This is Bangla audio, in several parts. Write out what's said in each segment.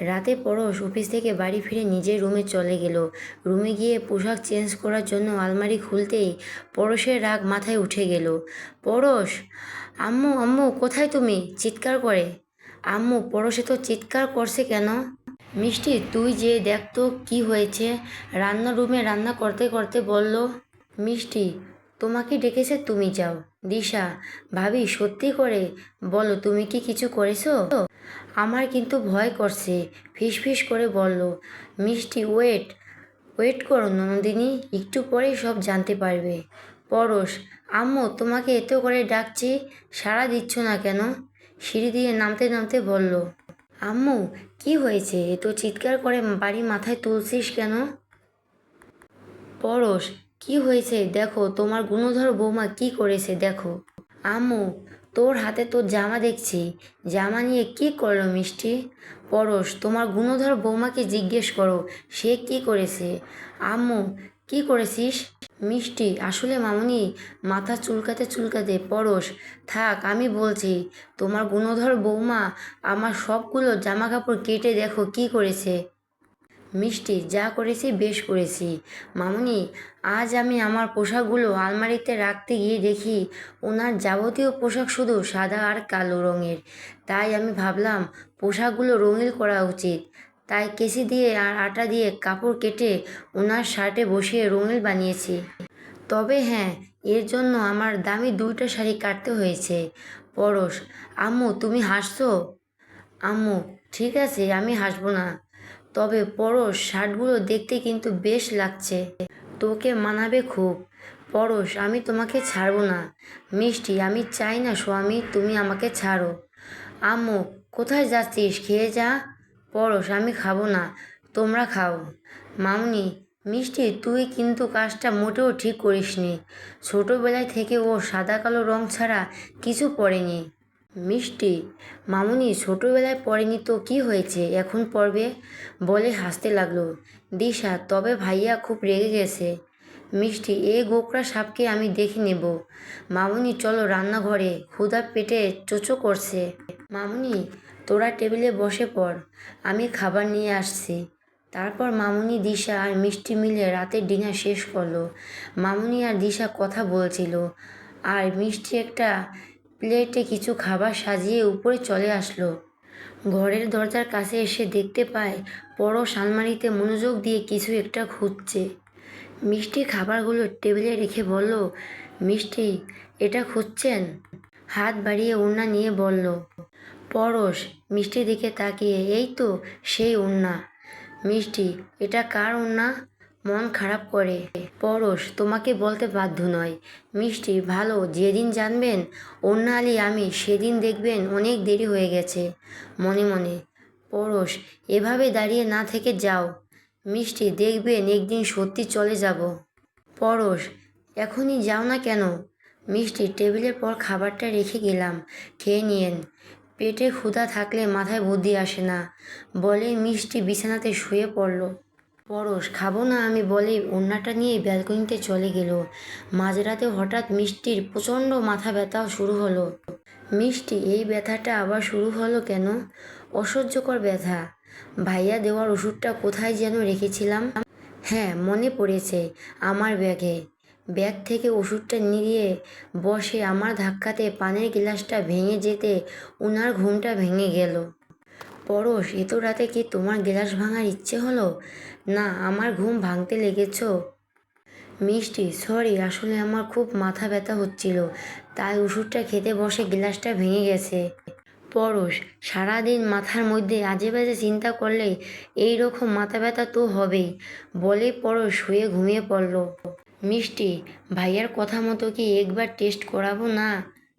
রাতে পরশ অফিস থেকে বাড়ি ফিরে নিজের রুমে চলে গেল। রুমে গিয়ে পোশাক চেঞ্জ করার জন্য আলমারি খুলতেই পরশের রাগ মাথায় উঠে গেল। পরশ, আম্মু আম্মু, কোথায় তুমি? চিৎকার করে। আম্মু, পরশে তো চিৎকার করছে কেন? মিষ্টি, তুই যে দেখ তো কী হয়েছে। রান্নার রুমে রান্না করতে করতে বলল, মিষ্টি, তোমাকে ডেকেছে তুমি যাও। দিশা, ভাবি, সত্যি করে? বলো, তুমি কি কিছু করেছ? আমার কিন্তু ভয় করছে ফিস ফিস করে বলল। মিষ্টি, ওয়েট ওয়েট করো নন্দিনী, একটু পরেই সব জানতে পারবে। পরশ, আম্মু, তোমাকে এত করে ডাকছি, সাড়া দিচ্ছ না কেন? সিঁড়ি দিয়ে নামতে নামতে বলল, আম্মু, কি হয়েছে? এত চিৎকার করে বাড়ি মাথায় তুলছিস কেন? পরশ কি হয়েছে? দেখো, তোমার গুণধর বৌমা কি করেছে দেখো। আম্মু, তোর হাতে তোর জামা দেখছি। জামা নিয়ে কি করল মিষ্টি? পরশ, তোমার গুণধর বৌমাকে জিজ্ঞেস করো, সে কি করেছে? আম্মু, কি করেছিস? মিষ্টি, আসলে মামুনি, মাথা চুলকাতে চুলকাতে, পরশ, থাক, আমি বলছি, তোমার গুণধর বৌমা আমার সবগুলো জামা কাপড় কেটে দেখো, কি করেছে? মিষ্টি, যা করেছি বেশ করেছি। মামুনি, আজ আমি আমার পোশাকগুলো আলমারিতে রাখতে গিয়ে দেখি ওনার যাবতীয় পোশাক শুধু সাদা আর কালো রঙের। তাই আমি ভাবলাম, পোশাকগুলো রঙিন করা উচিত। তাই কেসি দিয়ে আর আটা দিয়ে কাপড় কেটে ওনার শার্টে বসিয়ে রঙিন বানিয়েছি। তবে হ্যাঁ এর জন্য আমার দামি দুইটা শাড়ি কাটতে হয়েছে। পরশ, আম্মু তুমি হাসছো? আম্মু, ঠিক আছে, আমি হাসবো না। তবে পরশ, শার্টগুলো দেখতে কিন্তু বেশ লাগছে। তোকে মানাবে খুব। পরশ, আমি তোমাকে ছাড়বো না। মিষ্টি, আমি চাই না স্বামী, তুমি আমাকে ছাড়ো। আম্মু, কোথায় যাচ্ছিস? খেয়ে যা। পরশ, আমি খাব না। তোমরা খাও। মামনি, মিষ্টি, তুই কিন্তু কাজটা মোটেও ঠিক করিসনি। ছোটোবেলায় থেকে ও সাদা কালো রং ছাড়া কিছু পড়েনি মিষ্টি, মামুনি ছোটোবেলায় পড়েনি তো কি হয়েছে? এখন পড়বে বলে হাসতে লাগল। দিশা, তবে ভাইয়া খুব রেগে গেছে। মিষ্টি এই গোকরা সাপকে আমি দেখে নেব। মামুনি, চলো রান্নাঘরে। ক্ষুধা পেটে চোচো করছে। মামুনি, তোরা টেবিলে বসে পড়। আমি খাবার নিয়ে আসছি। তারপর মামুনি, দিশা আর মিষ্টি মিলে রাতের ডিনার শেষ করল। মামুনি আর দিশা কথা বলছিল। আর মিষ্টি একটা প্লেটে কিছু খাবার সাজিয়ে উপরে চলে আসলো। ঘরের দরজার কাছে এসে দেখতে পায়, পরশ আলমারিতে মনোযোগ দিয়ে কিছু একটা খুঁজছে। মিষ্টি খাবারগুলো টেবিলে রেখে বলল, মিষ্টি, এটা খুঁজছেন? হাত বাড়িয়ে ওড়না নিয়ে বলল, পরশ, মিষ্টির দিকে তাকিয়ে, এই তো সেই ওড়না। মিষ্টি, এটা কার ওড়না? মন খারাপ করে। পরশ, তোমাকে বলতে বাধ্য নয়। মিষ্টি, ভালো, যেদিন জানবেন ওড়না আলী আমি সেদিন দেখবেন অনেক দেরি হয়ে গেছে। মনে মনে, পরশ, এভাবে দাঁড়িয়ে না থেকে যাও। মিষ্টি, দেখবেন একদিন সত্যি চলে যাব। পরশ, এখনই যাও না কেন? মিষ্টি, টেবিলের পর খাবারটা রেখে গেলাম। খেয়ে নিয়েন। পেটে ক্ষুধা থাকলে মাথায় বুদ্ধি আসে না। বলে মিষ্টি বিছানাতে শুয়ে পড়ল। পরশ, খাব না আমি বলে ওড়নাটা নিয়ে ব্যালকনিতে চলে গেল। মাঝরাতে হঠাৎ মিষ্টির প্রচণ্ড মাথা ব্যথাও শুরু হলো। মিষ্টি, এই ব্যথাটা আবার শুরু হলো কেন? অসহ্যকর ব্যথা। ভাইয়া দেওয়ার ওষুধটা কোথায় যেন রেখেছিলাম? হ্যাঁ মনে পড়েছে আমার ব্যাগে। ব্যাগ থেকে ওষুধটা নিয়ে বসে আমার ধাক্কাতে পানের গ্লাসটা ভেঙে যেতে ওনার ঘুমটা ভেঙে গেল। পরশ, এত রাতে কি তোমার গ্লাস ভাঙার ইচ্ছে হলো? না, আমার ঘুম ভাঙতে লেগেছ। মিষ্টি, সরি, আসলে আমার খুব মাথা ব্যথা হচ্ছিল, তাই ওষুধটা খেতে বসে গ্লাসটা ভেঙে গেছে। পরশ, সারাদিন মাথার মধ্যে আজে বাজে চিন্তা করলে এই রকম মাথা ব্যথা তো হবেই বলে পরশ শুয়ে ঘুমিয়ে পড়ল। মিষ্টি, ভাইয়ার কথা মতো কি একবার টেস্ট করাবো না?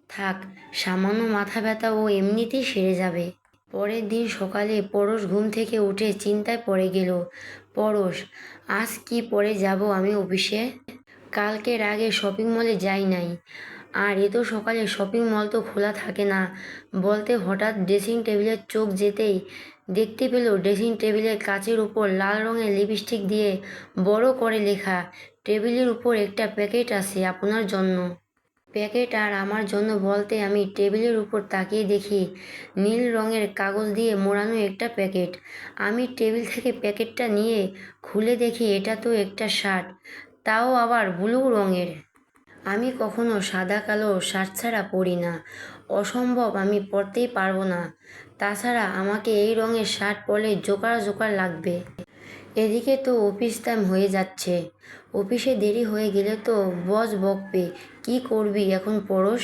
থাক, সামান্য মাথা ব্যথা ও এমনিতেই সেরে যাবে। পরের দিন সকালে পরশ ঘুম থেকে উঠে চিন্তায় পড়ে গেল, পরশ, আজ কি পরে যাব আমি অফিসে? কালকের আগে শপিং মলে যাই নাই। আর এত সকালে শপিং মল তো খোলা থাকে না। বলতে হঠাৎ ড্রেসিং টেবিলের চোখ যেতেই দেখতে পেল ড্রেসিং টেবিলের কাচের উপর লাল রঙের লিপস্টিক দিয়ে বড় করে লেখা টেবিলের উপর একটা প্যাকেট আছে আপনার জন্য। প্যাকেট আর আমার জন্য বলতে আমি টেবিলের উপর তাকিয়ে দেখি নীল রঙের কাগজ দিয়ে মোড়ানো একটা প্যাকেট। আমি টেবিল থেকে প্যাকেটটা নিয়ে খুলে দেখি এটা তো একটা শার্ট, তাও আবার ব্লু রঙের। আমি কখনো সাদা, কালো শার্ট ছাড়া পরি না, অসম্ভব আমি পরতেই পারব না। তাছাড়া আমাকে এই রঙের শার্ট পরলে জোকার জোকার লাগবে। এদিকে তো অফিস টাইম হয়ে যাচ্ছে। অফিসে দেরি হয়ে গেলে তো বস বকবে, কি করবি এখন পড়স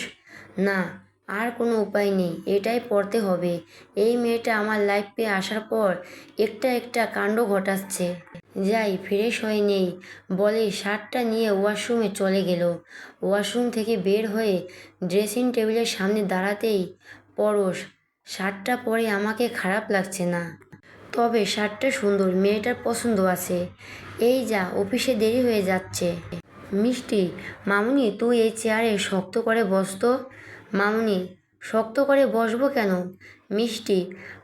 না, আর কোনো উপায় নেই, এটাই পড়তে হবে। এই মেয়েটা আমার লাইফে আসার পর একটা একটা কাণ্ড ঘটাচ্ছে। যাই ফ্রেশ হয়ে নেই। বলে, শার্টটা নিয়ে ওয়াশরুমে চলে গেল। ওয়াশরুম থেকে বের হয়ে ড্রেসিং টেবিলের সামনে দাঁড়াতেই, পরশ, শার্টটা পরে আমাকে খারাপ লাগছে না। তবে শার্টটা সুন্দর, মেয়েটার পছন্দ আছে। এই যা, অফিসে দেরি হয়ে যাচ্ছে। মিষ্টি, মামুনি, তুই এই চেয়ারে শক্ত করে বসতো মামুনি, শক্ত করে বসবো কেন? মিষ্টি,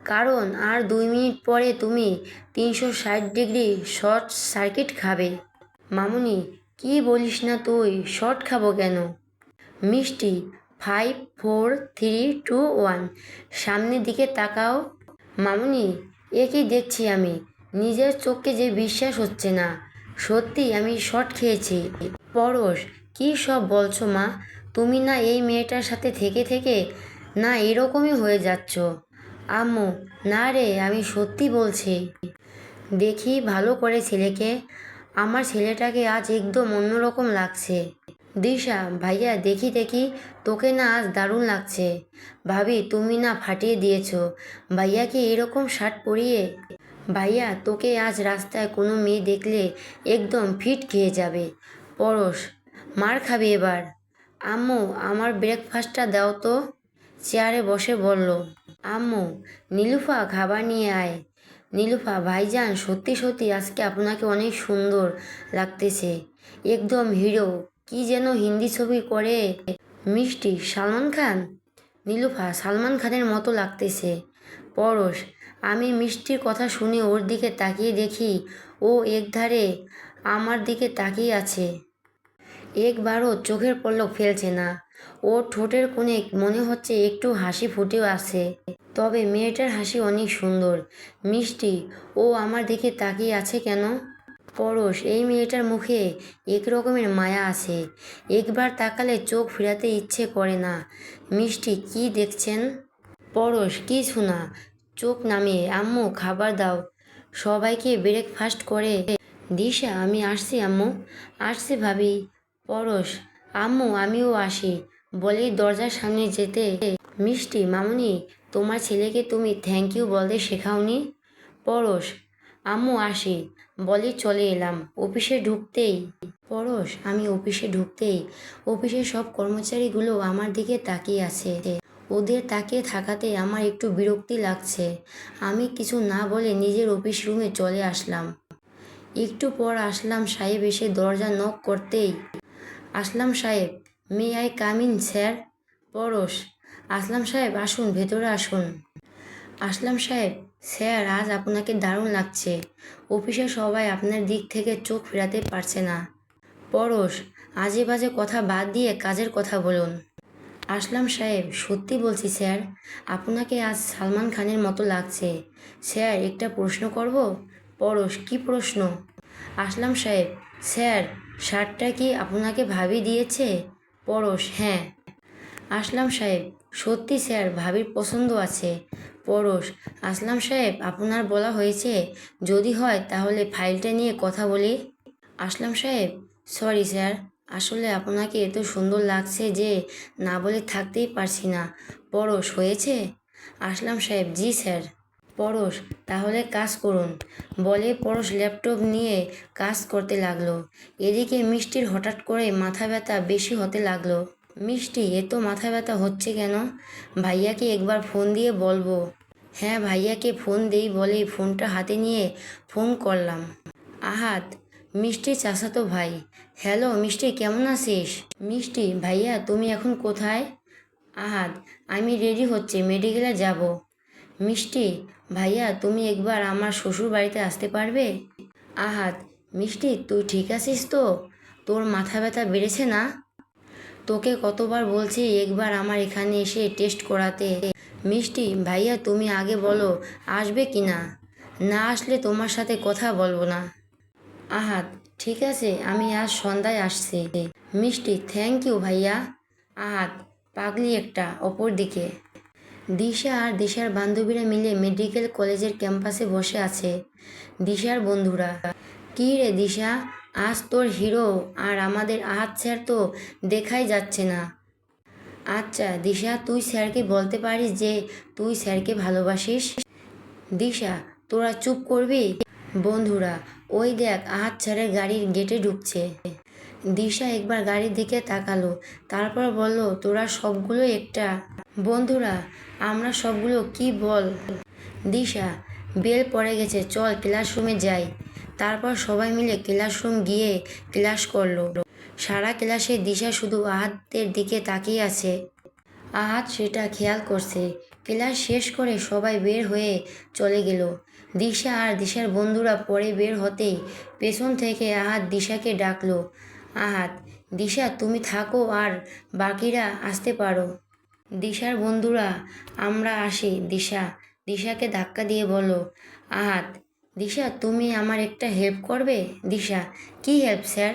কারণ আর দুই মিনিট পরে তুমি তিনশো ষাট ডিগ্রি শর্ট সার্কিট খাবে। মামুনি, কি বলিস না তুই, শর্ট খাব কেন? মিষ্টি five four three two one সামনের দিকে তাকাও। মামুনি এ দেখছি আমি। নিজের চোখকে যে বিশ্বাস হচ্ছে না সত্যি আমি শট খেয়েছি। পরশ, কি সব বলছো মা? তুমি না এই মেয়েটার সাথে থেকে থেকে না এরকমই হয়ে যাচ্ছ। আম্মু, না রে, আমি সত্যি বলছি। দেখি ভালো করে ছেলেকে। আমার ছেলেটাকে আজ একদম অন্যরকম লাগছে। দিশা, ভাইয়া, দেখি দেখি। তোকে না আজ দারুণ লাগছে। ভাবি, তুমি না ফাটিয়ে দিয়েছ। ভাইয়াকে এরকম শার্ট পরিয়ে? ভাইয়া, তোকে আজ রাস্তায় কোনো মেয়ে দেখলে একদম ফিট খেয়ে যাবে। পরশ, মার খাবে এবার। আম্মু, আমার ব্রেকফাস্টটা দাও তো। চেয়ারে বসে বলল, আম্মু, নীলুফা খাবার নিয়ে আয়। নীলুফা, ভাইজান, সত্যি সত্যি, আজকে আপনাকে অনেক সুন্দর লাগতেছে। একদম হিরো। কি যেন হিন্দি ছবি করে। মিষ্টি, সালমান খান? নীলুফা, সালমান খানের মতো লাগতেছে। পরশ, আমি মিষ্টির কথা শুনে ওর দিকে তাকিয়ে দেখি ও একধারে আমার দিকে তাকিয়ে আছে। একবারও চোখের পল্লক ফেলছে না। ওর ঠোঁটের কোণে মনে হচ্ছে একটু হাসি ফুটেও আছে। তবে মেয়েটার হাসি অনেক সুন্দর। মিষ্টি, ও আমার দিকে তাকিয়ে আছে কেন? পরশ, এই মেয়েটার মুখে এক রকমের মায়া আছে। একবার তাকালে চোখ ফিরাতে ইচ্ছে করে না। মিষ্টি, কি দেখছেন? পরশ, কি শোনা? চোখ নামিয়ে, আম্মু, খাবার দাও। সবাইকে ব্রেকফাস্ট করে। দিশা, আমি আসছি, আম্মু। আসছি ভাবি। পরশ, আম্মু, আমিও আসি। বলেই দরজার সামনে যেতে। মিষ্টি, মামুনি, তোমার ছেলেকে তুমি থ্যাংক ইউ বলতে শেখাওনি? পরশ আম্মু আসি। বলে চলে এলাম। অফিসে ঢুকতেই পরশ, আমি অফিসে ঢুকতেই অফিসের সব কর্মচারীগুলো আমার দিকে তাকিয়ে আছে। ওদের তাকিয়ে থাকাতে আমার একটু বিরক্তি লাগছে। আমি কিছু না বলে নিজের অফিস রুমে চলে আসলাম। একটু পর আসলাম সাহেব এসে দরজা নক করতেই। আসলাম সাহেব, may I come in sir? Paras, Aslam সাহেব, আসুন, ভেতরে আসুন। আসলাম সাহেব স্যার, আজ আপনাকে দারুণ লাগছে। অফিসে সবাই আপনার দিক থেকে চোখ ফেরাতে পারছে না। পরশ আজে বাজে কথা বাদ দিয়ে কাজের কথা বলুন। আসলাম সাহেব, সত্যি বলছি স্যার, আপনাকে আজ সালমান খানের মতো লাগছে। স্যার, একটা প্রশ্ন করব? পরশ, কি প্রশ্ন? আসলাম সাহেব, স্যার, শার্টটা কি আপনাকে ভাবি দিয়েছে? পরশ হ্যাঁ। আসলাম সাহেব, সত্যি স্যার, ভাবির পছন্দ আছে। পরশ। আসলাম সাহেব, আপনার বলা হয়েছে। যদি হয়, তাহলে ফাইলটা নিয়ে কথা বলি। আসলাম সাহেব, সরি স্যার, আসলে আপনাকে এত সুন্দর লাগছে যে না বলে থাকতেই পারছি না। পরশ, হয়েছে? আসলাম সাহেব, জি স্যার। পরশ, তাহলে কাজ করুন। বলে পরশ ল্যাপটপ নিয়ে কাজ করতে লাগল। এদিকে মিষ্টির হঠাৎ করে মাথা ব্যথা বেশি হতে লাগল। মিষ্টি এত মাথা ব্যথা হচ্ছে কেন? ভাইয়াকে একবার ফোন দিয়ে বলব। হ্যাঁ ভাইয়াকে ফোন দেই বলে ফোনটা হাতে নিয়ে ফোন করলাম। আহাত, মিষ্টি চাচাতো ভাই। হ্যালো, মিষ্টি, কেমন আছিস? মিষ্টি, ভাইয়া, তুমি এখন কোথায়? আহাত, আমি রেডি হচ্ছে, মেডিকেলে যাব। মিষ্টি, ভাইয়া, তুমি একবার আমার শ্বশুর বাড়িতে আসতে পারবে? আহাত, মিষ্টি, তুই ঠিক আছিস তো? তোর মাথা ব্যথা বেড়েছে না? তোকে কতবার বলছি একবার আমার এখানে এসে টেস্ট করাতে। মিষ্টি, ভাইয়া তুমি আগে বলো, আসবে কি না? না আসলে তোমার সাথে কথা বলব না। আহাত ঠিক আছে, আমি আজ সন্ধ্যায় আসছি। মিষ্টি থ্যাংক ইউ ভাইয়া। আহাত পাগলি একটা অপর দিকে দিশা আর দিশার বান্ধবীরা মিলে মেডিকেল কলেজের ক্যাম্পাসে বসে আছে। দিশার বন্ধুরা। কী রে দিশা? আজ তোর হিরো আর আমাদের আহাত স্যার তো দেখাই যাচ্ছে না। আচ্ছা দিশা, তুই স্যারকে বলতে পারিস যে তুই স্যারকে ভালোবাসিস? দিশা, তোরা চুপ করবি? বন্ধুরা, ওই দেখ আহাত স্যারের গাড়ির গেটে ঢুকছে। দিশা একবার গাড়ির দিকে তাকালো, তারপর বলল, তোরা সবগুলো একটা? বন্ধুরা, আমরা সবগুলো কি বল? দিশা, বেল পড়ে গেছে, চল ক্লাসরুমে যাই। তারপর সবাই মিলে ক্লাসরুম গিয়ে ক্লাস করল। সারা ক্লাসে দিশা শুধু আহাতের দিকে তাকিয়ে আছে। আহাত সেটা খেয়াল করছে। ক্লাস শেষ করে সবাই বের হয়ে চলে গেল। দিশা আর দিশার বন্ধুরা পরে বের হতেই পেছন থেকে আহাত দিশাকে ডাকলো, আহাত, দিশা তুমি থাকো আর বাকিরা আসতে পারো। দিশার বন্ধুরা, আমরা আসি, দিশা। দিশাকে ধাক্কা দিয়ে বলো আহাত দিশা, তুমি আমার একটা হেল্প করবে? দিশা, কি হেল্প স্যার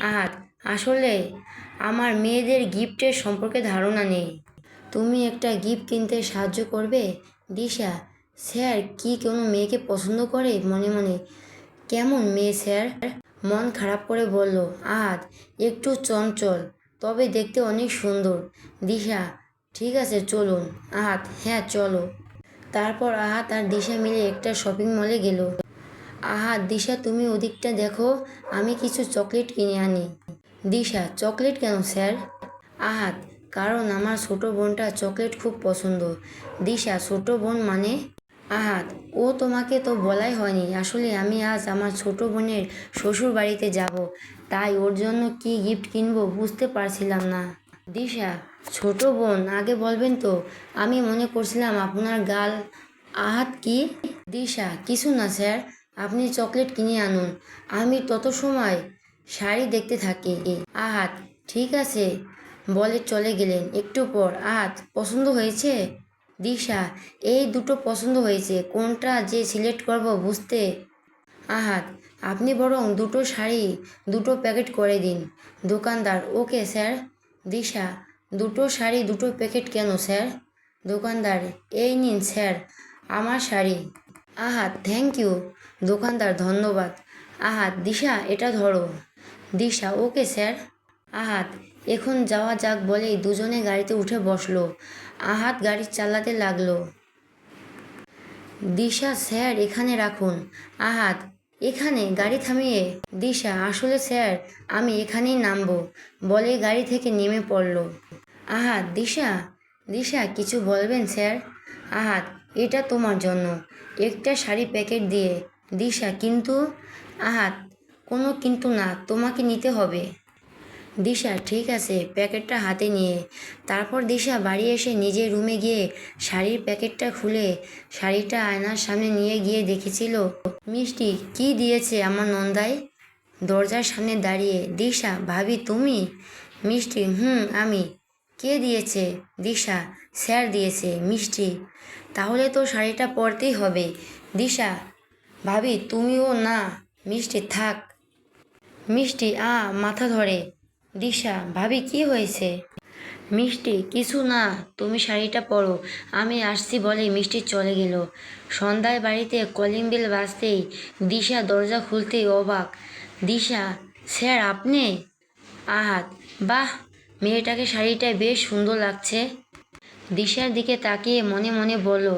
আহাত আসলে আমার মেয়েদের গিফটের সম্পর্কে ধারণা নেই। তুমি একটা গিফট কিনতে সাহায্য করবে? দিশা স্যার কি কোনো মেয়েকে পছন্দ করে? মনে মনে। কেমন মেয়ে স্যার মন খারাপ করে বলল, আহাত, একটু চঞ্চল, তবে দেখতে অনেক সুন্দর। দিশা, ঠিক আছে, চলুন। আহাত হ্যাঁ চলো। তারপর আহাত আর দিশা মিলে একটা শপিং মলে গেল। আহাত দিশা, তুমি ওদিকটা দেখো, আমি কিছু চকলেট কিনে আনি। দিশা চকলেট কেন, স্যার? আহাত কারণ আমার ছোট বোনটা চকলেট খুব পছন্দ। দিশা, ছোট বোন মানে? আহাত ও তোমাকে তো বলাই হয়নি। আসলে আমি আজ আমার ছোট বোনের শ্বশুর বাড়িতে যাব। তাই ওর জন্য কি গিফট কিনবো বুঝতে পারছিলাম না। দিশা ছোট বোন, আগে বলবেন তো। আমি মনে করছিলাম আপনার গাল আহাত কি? দিশা, কিছু না স্যার, আপনি চকলেট কিনে আনুন। আমি তত সময় শাড়ি দেখতে থাকি। আহাত, ঠিক আছে। বলে চলে গেলেন। একটু পর, আহাত, পছন্দ হয়েছে? দিশা, এই দুটো পছন্দ হয়েছে। কোনটা যে সিলেক্ট করব বুঝতে? আহাত, আপনি বরং দুটো শাড়ি, দুটো প্যাকেট করে দিন। দোকানদার, ওকে স্যার। দিশা দুটো শাড়ি, দুটো প্যাকেট কেন স্যার দোকানদার, এই নিন স্যার আমার শাড়ি। আহাত থ্যাংক ইউ দোকানদার, ধন্যবাদ। আহাত দিশা, এটা ধরো। দিশা ওকে স্যার আহাত এখন যাওয়া যাক বলেই দুজনে গাড়িতে উঠে বসল। আহাত গাড়ি চালাতে লাগল। দিশা স্যার এখানে রাখুন। আহাত, এখানে গাড়ি থামিয়ে। দিশা, আসলে স্যার আমি এখানেই নামবো বলে গাড়ি থেকে নেমে পড়ল। আহাত দিশা দিশা, কিছু বলবেন, স্যার? আহাত এটা তোমার জন্য। একটা শাড়ি প্যাকেট দিয়ে। দিশা, কিন্তু? আহাত কোনো কিন্তু না, তোমাকে নিতে হবে। দিশা, ঠিক আছে, প্যাকেটটা হাতে নিয়ে। তারপর দিশা বাড়ি এসে নিজের রুমে গিয়ে শাড়ির প্যাকেটটা খুলে শাড়িটা আয়নার সামনে নিয়ে গিয়ে দেখেছিল। মিষ্টি, কি দিয়েছে আমার নন্দাই? দরজার সামনে দাঁড়িয়ে, দিশা, ভাবি, তুমি? মিষ্টি, হুম, আমি। কে দিয়েছে? দিশা, স্যার দিয়েছে, মিষ্টি। তাহলে তো শাড়িটা পরতেই হবে। দিশা, ভাবি, তুমিও না। মিষ্টি, থাক। মিষ্টি, আ, মাথা ধরে। দিশা, ভাবি, কি হয়েছে? মিষ্টি, কিছু না, তুমি শাড়িটা পরো। আমি আসছি বলে মিষ্টি চলে গেল। সন্ধ্যায় বাড়িতে কলিং বেল বাজতেই দিশা দরজা খুলতেই অবাক। দিশা, স্যার, আপনি? আহাত, বাহ মেয়েটাকে শাড়িটায় বেশ সুন্দর লাগছে। দিশার দিকে তাকিয়ে মনে মনে বলল,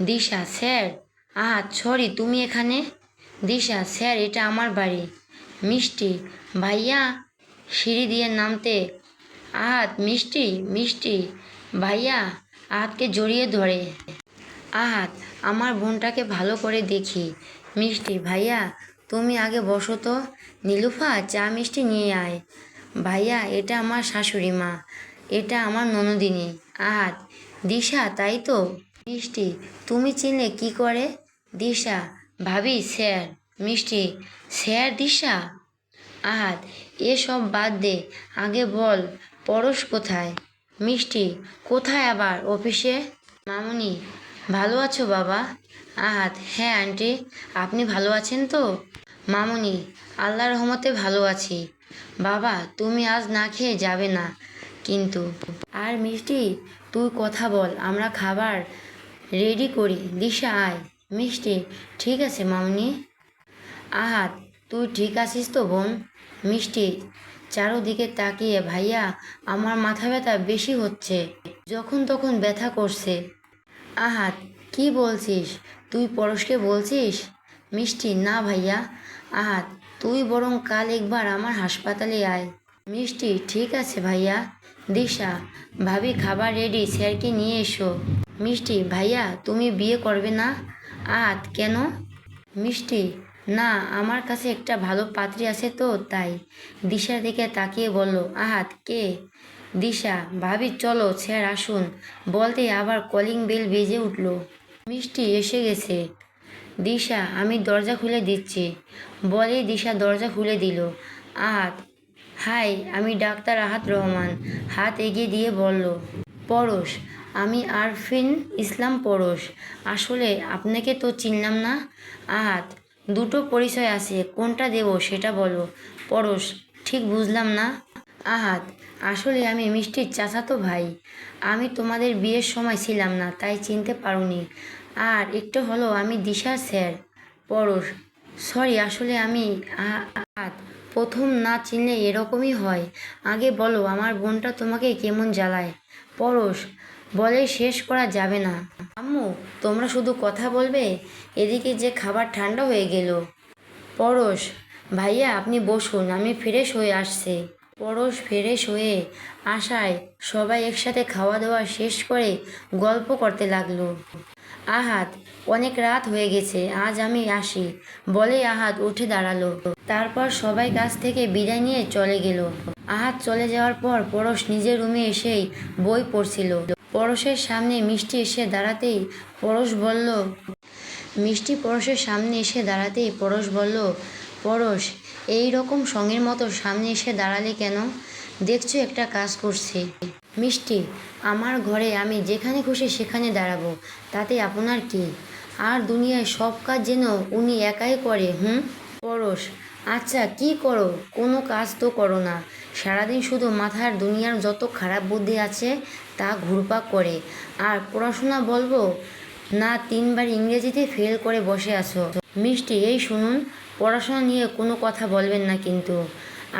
দিশা, স্যার আহাত সরি, তুমি এখানে? দিশা, স্যার, এটা আমার বাড়ি। মিষ্টি, ভাইয়া, সিঁড়ি দিয়ে নামতে। আহাত, মিষ্টি মিষ্টি, ভাইয়া, আহাতকে জড়িয়ে ধরে। আহাত, আমার বোনটাকে ভালো করে দেখি। মিষ্টি, ভাইয়া, তুমি আগে বসো তো। নীলুফা, চা মিষ্টি নিয়ে আয়। ভাইয়া, এটা আমার শাশুড়ি মা, এটা আমার ননদিনী। আহাত দিশা, তাই তো? মিষ্টি, তুমি চিনলে কি করে? দিশা, ভাবি, স্যার। মিষ্টি, স্যার, দিশা? আহাত এসব বাদ দে, আগে বল, পরশ কোথায়? মিষ্টি, কোথায় আবার, অফিসে? মামুনি, ভালো আছো বাবা? আহাত হ্যাঁ আন্টি, আপনি ভালো আছেন তো? মামুনি, আল্লাহর রহমতে ভালো আছি। বাবা, তুমি আজ না খেয়ে যাবে না। কিন্তু আর মিষ্টি, তুই কথা বল, আমরা খাবার রেডি করি। দিশা, আয়। মিষ্টি, ঠিক আছে মামনি? আহাত তুই ঠিক আছিস তো বোন? মিষ্টি, চারোদিকে তাকিয়ে, ভাইয়া, আমার মাথা ব্যথা বেশি হচ্ছে। যখন তখন ব্যথা করছে। আহাত কি বলছিস? তুই পরশকে বলছিস? মিষ্টি, না ভাইয়া। আহাত তুই বরং কাল একবার আমার হাসপাতালে আয়। মিষ্টি, ঠিক আছে ভাইয়া। দিশা, ভাবি খাবার রেডি স্যারকে নিয়ে এসো। মিষ্টি, ভাইয়া, তুমি বিয়ে করবে না? আত কেন? মিষ্টি, না, আমার কাছে একটা ভালো পাত্রী আছে তো, তাই। দিশার দিকে তাকিয়ে বলল, আহাত, কে? দিশা, ভাবি, চলো, স্যার, আসুন। বলতে আবার কলিং বেল বেজে উঠল। মিষ্টি এসে গেছে। দিশা, আমি দরজা খুলে দিচ্ছি। বলে দিশা দরজা খুলে দিল। আহাত, হাই, আমি ডাক্তার আহাত রহমান। হাত এগিয়ে দিয়ে বলল, পরশ, আমি আরফিন ইসলাম পরশ। আসলে আপনাকে তো চিনলাম না? আহাত, দুটো পরিচয় আছে, কোনটা দেব সেটা বলো। পরশ, ঠিক বুঝলাম না? আহাত, আসলে আমি মিষ্টির চাচাতো ভাই। আমি তোমাদের বিয়ের সময় ছিলাম না, তাই চিনতে পারোনি। আর একটু হলো আমি দিশা স্যার, পরশ। সরি, আসলে আমি প্রথম না চিনলে এরকমই হয়। আগে বলো, আমার বোনটা তোমাকে কেমন জ্বালায়? পরশ, বলে শেষ করা যাবে না। আম্মু, তোমরা শুধু কথা বলবে? এদিকে যে খাবার ঠান্ডা হয়ে গেল। পরশ, ভাইয়া, আপনি বসুন, আমি ফ্রেশ হয়ে আসছি। পরশ ফ্রেশ হয়ে আসায় সবাই একসাথে খাওয়া দাওয়া শেষ করে গল্প করতে লাগল। আহাত, অনেক রাত হয়ে গেছে, আজ আমি আসি। বলে আহাত উঠে দাঁড়াল। তারপর সবাই কাছ থেকে বিদায় নিয়ে চলে গেল। আহাত চলে যাওয়ার পর পরশ নিজের রুমে এসেই বই পড়ছিল। পরশের সামনে মিষ্টি এসে দাঁড়াতেই পরশ বলল, মিষ্টি পরশের সামনে এসে দাঁড়াতেই পরশ বলল, পরশ, এই রকম সঙ্গের মতো সামনে এসে দাঁড়ালে কেন? দেখছ একটা কাজ করছি। মিষ্টি, আমার ঘরে আমি যেখানে খুশি সেখানে দাঁড়াবো, তাতে আপনার কি? আর দুনিয়ায় সব কাজ যেন উনি একাই করে, হুম? পরশ আচ্ছা কি করো? কোনো কাজ তো করো না। সারাদিন শুধু মাথার দুনিয়ার যত খারাপ বুদ্ধি আছে তা ঘুরপাক করে। আর পড়াশোনা বলব? না, তিনবার ইংরেজিতে ফেল করে বসে আছো। মিষ্টি, এই শুনুন, পড়াশোনা নিয়ে কোনো কথা বলবেন না কিন্তু।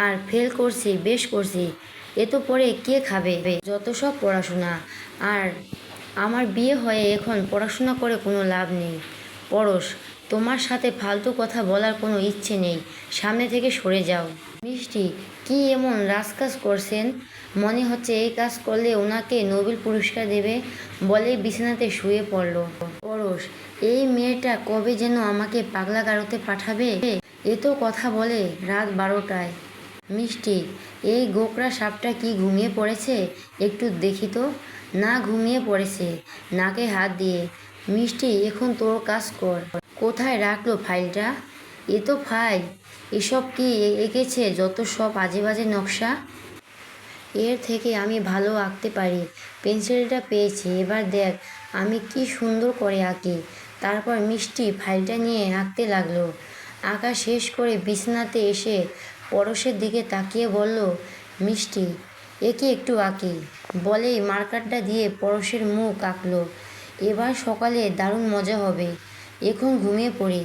আর ফেল করছি, বেশ করছি। এ তো পরে কে খাবে? যত সব পড়াশোনা। আর আমার বিয়ে হয়ে এখন পড়াশোনা করে কোনো লাভ নেই। পরশ, তোমার সাথে ফালতু কথা বলার কোনো ইচ্ছে নেই। সামনে থেকে সরে যাও। মিষ্টি, কি এমন রাজকাজ করছেন? মনে হচ্ছে এই কাজ করলে ওনাকে নোবেল পুরস্কার দেবে বলে বিছানাতে শুয়ে পড়ল। পরশ, এই মেয়েটা কবে যেন আমাকে পাগলা গারোতে পাঠাবে? এ তো কথা বলে রাত বারোটায়। মিষ্টি, এই গোকরা সাপটা কি ঘুমিয়ে পড়েছে? একটু দেখি তো। না, ঘুমিয়ে পড়েছে। নাকে হাত দিয়ে। মিষ্টি, এখন তোর কাজ কর। কোথায় রাখল ফাইলটা? এ তো ফাইল। এসব কি এঁকেছে যত সব আজে বাজে নকশা? এর থেকে আমি ভালো আঁকতে পারি। পেন্সিলটা পেয়েছি, এবার দেখ, আমি কি সুন্দর করে আঁকি। তারপর মিষ্টি ফাইলটা নিয়ে আঁকতে লাগল। আঁকা শেষ করে বিছানাতে এসে পরশের দিকে তাকিয়ে বলল, মিষ্টি একে একটু আঁকি? বলেই মার্কারটা দিয়ে পরশের মুখ আঁকলো। এবার সকালে দারুণ মজা হবে, এখন ঘুমিয়ে পড়ি।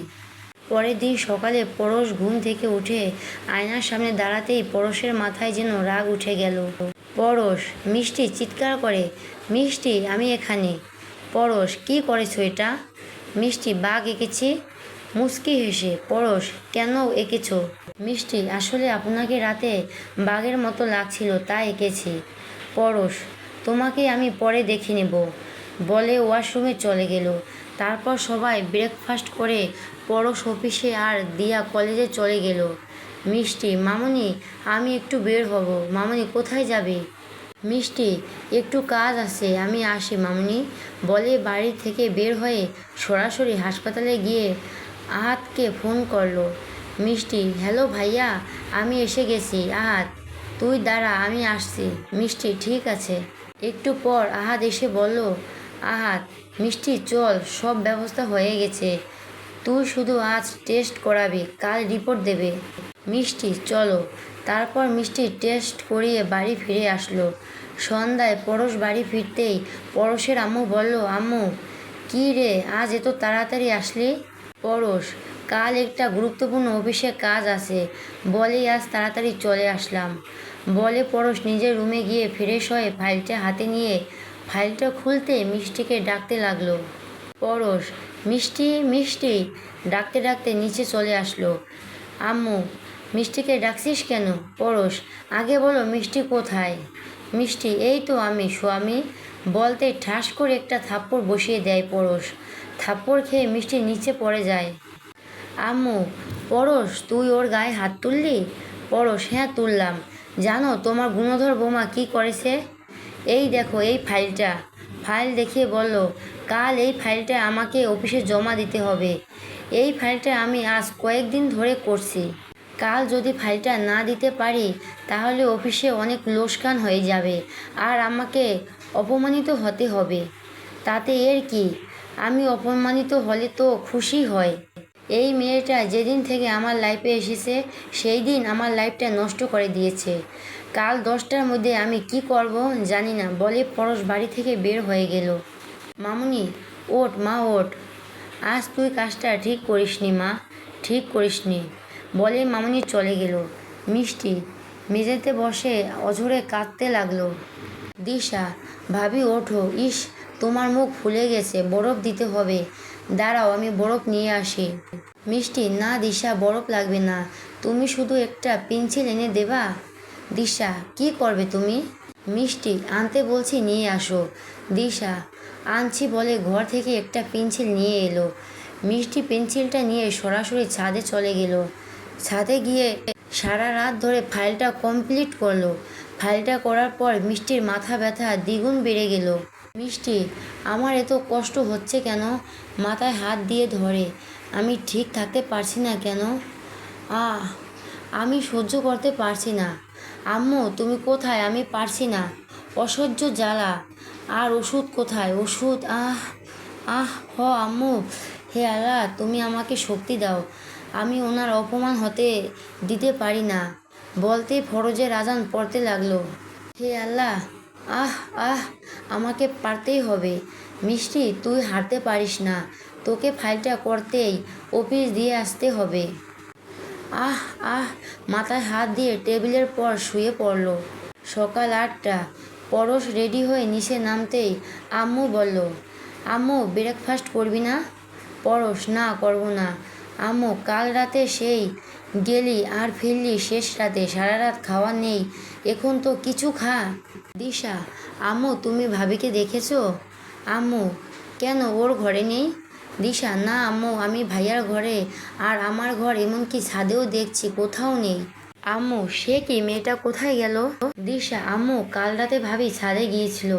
পরের দিন সকালে পরশ ঘুম থেকে উঠে আয়নার সামনে দাঁড়াতেই পরশের মাথায় যেন রাগ উঠে গেল। পরশ, মিষ্টি চিৎকার করে, মিষ্টি, আমি এখানে। পরশ, কি করেছ এটা? মিষ্টি, বাঘ এঁকেছি। মুচকি হেসে, পরশ, কেন এঁকেছো? মিষ্টি, আসলে আপনাকে রাতে বাঘের মতো লাগছিল, তাই এঁকেছি। পরশ, তোমাকে আমি পরে দেখে নেব। বলে ওয়াশরুমে চলে গেল। তারপর সবাই ব্রেকফাস্ট করে পরশ অফিসে আর দিয়া কলেজে চলে গেল। মিষ্টি, মামনি, আমি একটু বের হব। মামনি, কোথায় যাবে? মিষ্টি, একটু কাজ আছে, আমি আসি, মামনি। বলে বাড়ি থেকে বের হয়ে সরাসরি হাসপাতালে গিয়ে আহাতকে ফোন করল। মিষ্টি, হ্যালো ভাইয়া, আমি এসে গেছি, আহাত, তুই দাঁড়া, আমি আসছি। মিষ্টি, ঠিক আছে। একটু পর আহাদ এসে বলল আহাদ মিষ্টি, চল, সব ব্যবস্থা হয়ে গেছে। তুই শুধু আজ টেস্ট করাবি, কাল রিপোর্ট দেবে। মিষ্টি, চলো। তারপর মিষ্টি টেস্ট করিয়ে বাড়ি ফিরে আসলো। সন্ধ্যায় পরশ বাড়ি ফিরতেই পরশের আম্মু বলল, আম্মু, কী রে, আজ এত তাড়াতাড়ি আসলি? পরশ কাল একটা গুরুত্বপূর্ণ অফিসে কাজ আছে। বলেই আজ তাড়াতাড়ি চলে আসলাম। বলে পরশ নিজের রুমে গিয়ে ফ্রেশ হয়ে ফাইলটা হাতে নিয়ে ফাইলটা খুলতে মিষ্টিকে ডাকতে লাগল। পরশ, মিষ্টি মিষ্টি! ডাকতে ডাকতে নিচে চলে আসলো। আম্মু, মিষ্টিকে ডাকছিস কেন? পরশ, আগে বলো মিষ্টি কোথায়? মিষ্টি, এই তো আমি, স্বামী। বলতে ঠাস করে একটা থাপ্পড় বসিয়ে দেয় পরশ। থাপ্পড় খেয়ে মিষ্টি নিচে পড়ে যায়। আম্মু, পরশ, তুই ওর গায়ে হাত তুললি? পরশ হ্যাঁ তুললাম। জানো, তোমার গুণধর বোমা কি করেছে? এই দেখো, এই ফাইলটা। ফাইল দেখিয়ে বলল, কাল এই ফাইলটা আমাকে অফিসে জমা দিতে হবে। এই ফাইলটা আমি আজ কয়েকদিন ধরে করছি। কাল যদি ফাইলটা না দিতে পারি, তাহলে অফিসে অনেক লোকসান হয়ে যাবে আর আমাকে অপমানিত হতে হবে। তাতে এর কি? আমি অপমানিত হলে তো খুশি হয়। এই মেয়েটা যেদিন থেকে আমার লাইফে এসেছে সেই দিন আমার লাইফটা নষ্ট করে দিয়েছে। কাল দশটার মধ্যে আমি কি করব জানি না, বলে পরশ বাড়ি থেকে বের হয়ে গেল। মামুনি, ওঠ, মা ওট আজ তুই কাজটা ঠিক করিসনি, মা। ঠিক করিসনি, বলে মামুনি চলে গেল। মিষ্টি, মেঝেতে বসে অঝরে কাঁদতে লাগল। দিশা, ভাবি, ওঠো। ইস, তোমার মুখ ফুলে গেছে, বরফ দিতে হবে। দাঁড়াও, আমি বরফ নিয়ে আসি। মিষ্টি, না দিশা, বরফ লাগবে না। তুমি শুধু একটা পেন্সিল এনে দেবা? দিশা, কি করবে তুমি? মিষ্টি, আনতে বলছি নিয়ে আসো। দিশা, আনছি বলে ঘর থেকে একটা পেন্সিল নিয়ে এলো। মিষ্টি পেন্সিলটা নিয়ে সরাসরি ছাদে চলে গেল। ছাদে গিয়ে সারা রাত ধরে ফাইলটা কমপ্লিট করল। ফাইলটা করার পর মিষ্টির মাথা ব্যথা দ্বিগুণ বেড়ে গেল। মিষ্টি, আমার এত কষ্ট হচ্ছে কেন? মাথায় হাত দিয়ে ধরে। আমি ঠিক থাকতে পারছি না কেন? আহ, আমি সহ্য করতে পারছি না। আম্মু, তুমি কোথায়? আমি পারছি না। অসহ্য জ্বালা। আর ওষুধ কোথায়? ওষুধ, আহ আহ, হ, আম্মু। হে আল্লাহ, তুমি আমাকে শক্তি দাও। আমি ওনার অপমান হতে দিতে পারি না। বলতে ফরজের আজান পড়তে লাগল। হে আল্লাহ আহ আহ, আমাকে পারতেই হবে। মিষ্টি, তুই হারতে পারিস না। তোকে ফাইলটা করতেই অফিস দিয়ে আসতে হবে। আহ আহ, মাথায় হাত দিয়ে টেবিলের পর শুয়ে পড়ল। সকাল আটটা। পরশ রেডি হয়ে নিচে নামতেই আম্মু বলল, আম্মু ব্রেকফাস্ট করবি না? পরশ, না, করব না। আম্মু, কাল রাতে সেই গেলি আর ফিরলি শেষ রাতে সারা রাত খাওয়া নেই, এখন তো কিছু খা। দিশা, আম্মু, তুমি ভাবিকে দেখেছ? আম্মু, কেন ওর ঘরে নেই? দিশা, না আম্মু, আমি ভাইয়ার ঘরে, আর আমার ঘর এমনকি ছাদেও দেখছি, কোথাও নেই। আম্মু, সে কি মেয়েটা কোথায় গেল? দিশা, আম্মু, কাল রাতে ভাবি ছাদে গিয়েছিল,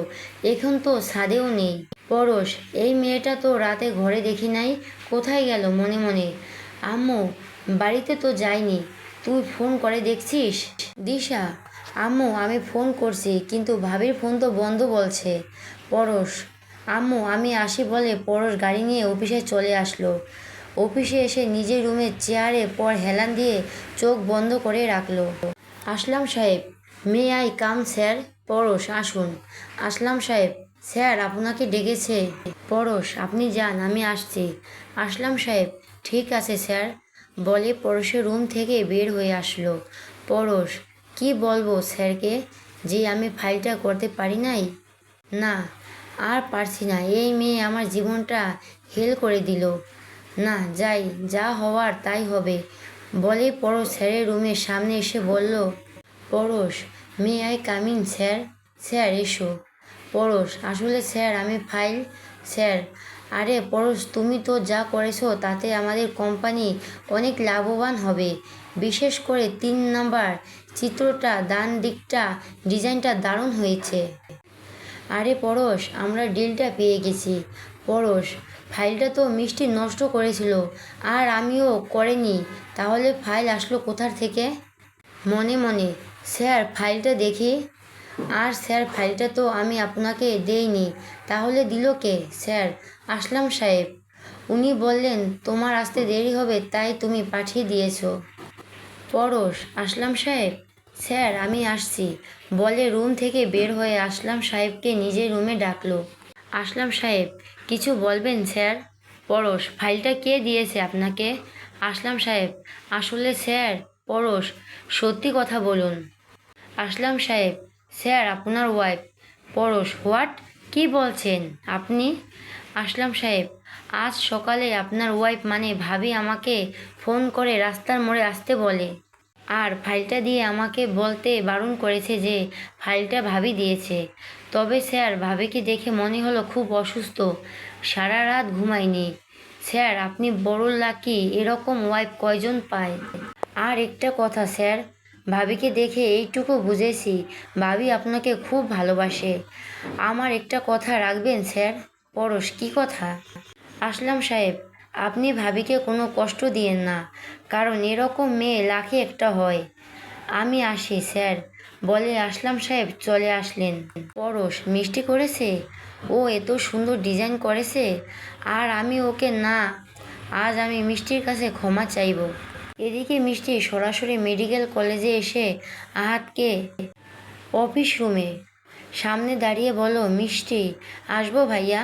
এখন তো ছাদেও নেই। পরশ, এই মেয়েটা তো রাতে ঘরে দেখি নাই, কোথায় গেল মনে মনে? আম্মু, বাড়িতে তো যাইনি, তুই ফোন করে দেখছিস? দিশা আম্মু, আমি ফোন করছি, কিন্তু ভাবির ফোন তো বন্ধ বলছে। পরশ, আম্মু, আমি আসি বলে পরশ গাড়ি নিয়ে অফিসে চলে আসলো। অফিসে এসে নিজের রুমে চেয়ারে পর হেলান দিয়ে চোখ বন্ধ করে রাখল। আসলাম সাহেব, মে আই কাম স্যার? পরশ, আসুন। আসলাম সাহেব, স্যার, আপনাকে ডেকেছে। পরশ, আপনি যান, আমি আসছি। আসলাম সাহেব, ঠিক আছে স্যার, বলে পরশের রুম থেকে বের হয়ে আসলো। পরশ কি বলব স্যারকে? যে আমি ফাইলটা করতে পারি নাই? না, আর পারছি না। এই মেয়ে আমার জীবনটা হেল করে দিল। না, যাই, যা হওয়ার তাই হবে। বলে পরশ স্যারের রুমের সামনে এসে বলল, Paras, may I come in sir. Sir, এসো। পরশ, আসলে স্যার, আমি ফাইল, স্যার। আরে, পরশ, তুমি তো যা করেছ তাতে আমাদের কোম্পানি অনেক লাভবান হবে। বিশেষ করে তিন নাম্বার চিত্রটা, ডান দিকটা, ডিজাইনটা দারুণ হয়েছে। আরে পরশ, আমরা ডিলটা পেয়ে গেছি। পরশ, ফাইলটা তো মিষ্টি নষ্ট করেছিল, আর আমিও করেনি। তাহলে ফাইল আসলো কোথার থেকে? মনে মনে, স্যার, ফাইলটা দেখি। আর স্যার, ফাইলটা তো আমি আপনাকে দেইনি। তাহলে দিল কে? স্যার, আসলাম সাহেব। উনি বললেন, তোমার আসতে দেরি হবে, তাই তুমি পাঠিয়ে দিয়েছ। পরশ, আসলাম সাহেব। স্যার, আমি আসছি। বলে রুম থেকে বের হয়ে আসলাম সাহেবকে নিজের রুমে ডাকলো। আসলাম সাহেব, কিছু বলবেন স্যার? পরশ, ফাইলটা কে দিয়েছে আপনাকে? আসলাম সাহেব, আসলে স্যার, পরশ, সত্যি কথা বলুন। আসলাম সাহেব, স্যার, আপনার ওয়াইফ পরশ হোয়াট কি বলছেন আপনি? আসলাম সাহেব, আজ সকালে আপনার ওয়াইফ মানে ভাবি আমাকে ফোন করে রাস্তার মোড়ে আসতে বলে। আর ফাইলটা দিয়ে আমাকে বলতে বারণ করেছে যে ফাইলটা ভাবি দিয়েছে। তবে স্যার, ভাবিকে দেখে মনে হলো খুব অসুস্থ। সারা রাত ঘুমায়নি। স্যার, আপনি বড় লাকি, এরকম ওয়াইফ কয়জন পায়? আর একটা কথা স্যার, ভাবিকে দেখে এইটুকু বুঝেছি, ভাবি আপনাকে খুব ভালোবাসে। আমার একটা কথা রাখবেন স্যার? পরশ, কি কথা? আসলাম সাহেব। আপনি ভাবিকে কোনো কষ্ট দিয়েন না, কারণ এরকম মেয়ে লাখে একটা হয়। আমি আসি, স্যার। বলে আসলাম, সাহেব। চলে আসলেন। পরশ, মিষ্টি করেছে? ও এত সুন্দর ডিজাইন করেছে, আর আমি ওকে না, আজ আমি মিষ্টির কাছে ক্ষমা চাইব। এদিকে মিষ্টি সরাসরি মেডিকেল কলেজে এসে আহাতকে অফিস রুমে সামনে দাঁড়িয়ে বলো মিষ্টি, আসব ভাইয়া?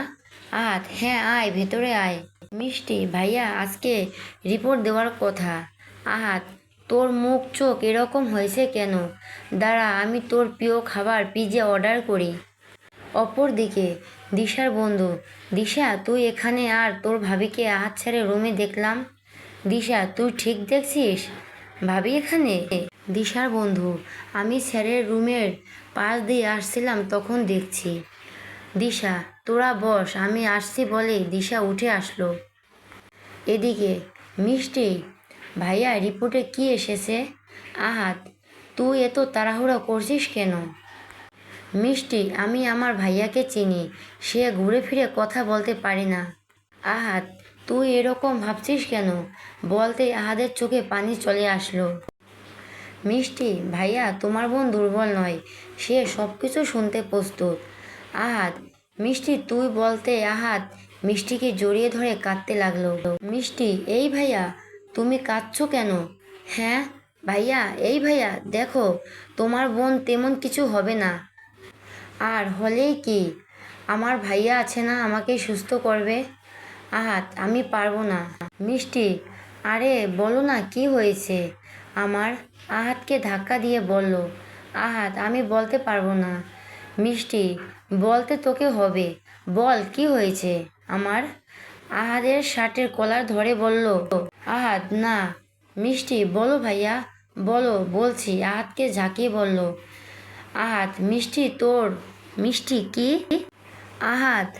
আহাত হ্যাঁ আয়, ভেতরে আয়। মিষ্টি, ভাইয়া, আজকে রিপোর্ট দেওয়ার কথা। আহাত, তোর মুখ, চোখ এরকম হয়েছে কেন? দাঁড়া, আমি তোর প্রিয় খাবার পিজা অর্ডার করি। অপরদিকে, দিশার বন্ধু, দিশা, তুই এখানে আর তোর ভাবিকে হাত ছেড়ে রুমে দেখলাম। দিশা, তুই ঠিক দেখছিস? ভাবি এখানে? দিশার বন্ধু, আমি স্যারের রুমের পাশ দিয়ে আসছিলাম, তখন দেখছি। দিশা, তোরা বস, আমি আসছি বলে দিশা উঠে আসলো। এদিকে, মিষ্টি, ভাইয়া রিপোর্টে কি এসেছে? আহাত তুই এত তাড়াহুড়ো করছিস কেন? মিষ্টি, আমি আমার ভাইয়াকে চিনি, সে ঘুরে ফিরে কথা বলতে পারে না। আহাত তুই এরকম ভাবছিস কেন? বলতে আহাদের চোখে পানি চলে আসলো। মিষ্টি, ভাইয়া, তোমার বোন দুর্বল নয়, সে সব কিছু শুনতে প্রস্তুত। আহাত, মিষ্টি তুই বলতে আহাত, মিষ্টিকে জড়িয়ে ধরে কাঁদতে লাগল। মিষ্টি, এই ভাইয়া, তুমি কাঁদছো কেন? হ্যাঁ ভাইয়া, এই ভাইয়া, দেখো, তোমার বোন তেমন কিছু হবে না। আর হলেই কি, আমার ভাইয়া আছে না আমাকে সুস্থ করবে? আহাত, আমি পারব না। মিষ্টি, আরে বলো না কি হয়েছে? আমার আহাতকে ধাক্কা দিয়ে বলল, আহাত, আমি বলতে পারব না। মিষ্টি বলতে তোকে হবে। বল, কি হয়েছে? আমার আহাদের শার্টের কলার ধরে বলল, আহাদ, না, মিষ্টি, বলো ভাইয়া, বলো, বলছি আহাতকে ঝাঁকিয়ে বলল আহাত মিষ্টি তোর, মিষ্টি কি? আহাত